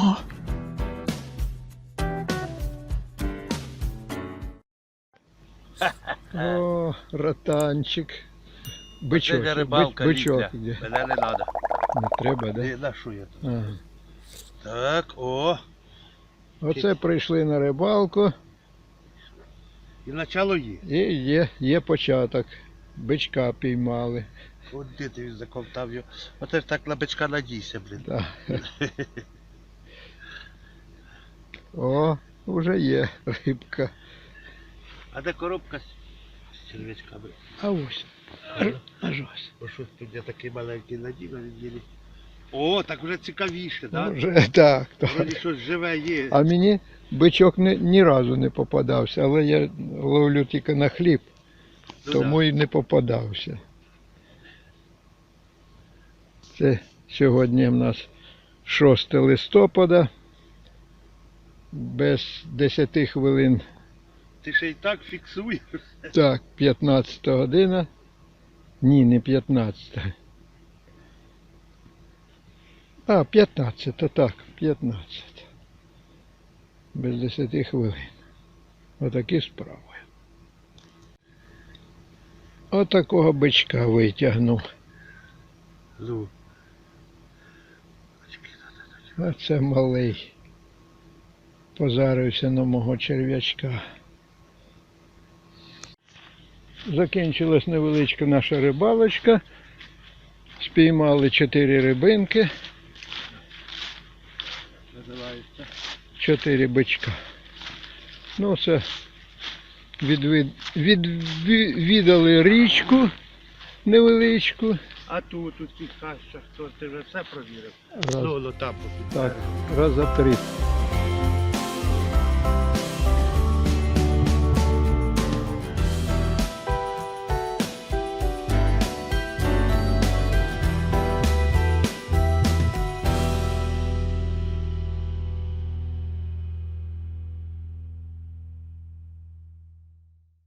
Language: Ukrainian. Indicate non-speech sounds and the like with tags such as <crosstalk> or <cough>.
О! О, ротанчик. Бичок, Це рибалка бичок. Мене не треба. Не треба, да? На що я тут? Ага. Так, о. Оце прийшли на рибалку І начало є. і є, є початок. Бичка піймали. От де ти заковтав його. Оце ж так на бичка надійся, блін. Так. <laughs> О, вже є рибка. А де коробка з черв'ячками? А ось. Аж- ось. Бо що тут я такий маленький надів, а він. О, так вже цікавіше, так? Вже, так, Вроді так. щось живе є. А мені бичок ні, ні разу не попадався, але я ловлю тільки на хліб, Ну, тому і не попадався. Це сьогодні в нас 6 листопада. Без 10 хвилин. Ти ще й так фіксуєш. так, 15 година. Ні, не 15. А, 15, так, 15. Без 10 хвилин. Отакі справи. Отакого бичка витягнув. Ну. Оце малий. Позарився на мого черв'ячка. Закінчилась невеличка наша рибалочка. Спіймали чотири рибинки, Називається. чотири бичка. Ну, це відвід, відвідали річку невеличку. А тут, тут каща, хто ти вже все провірив? Раз, ну так, раз за три.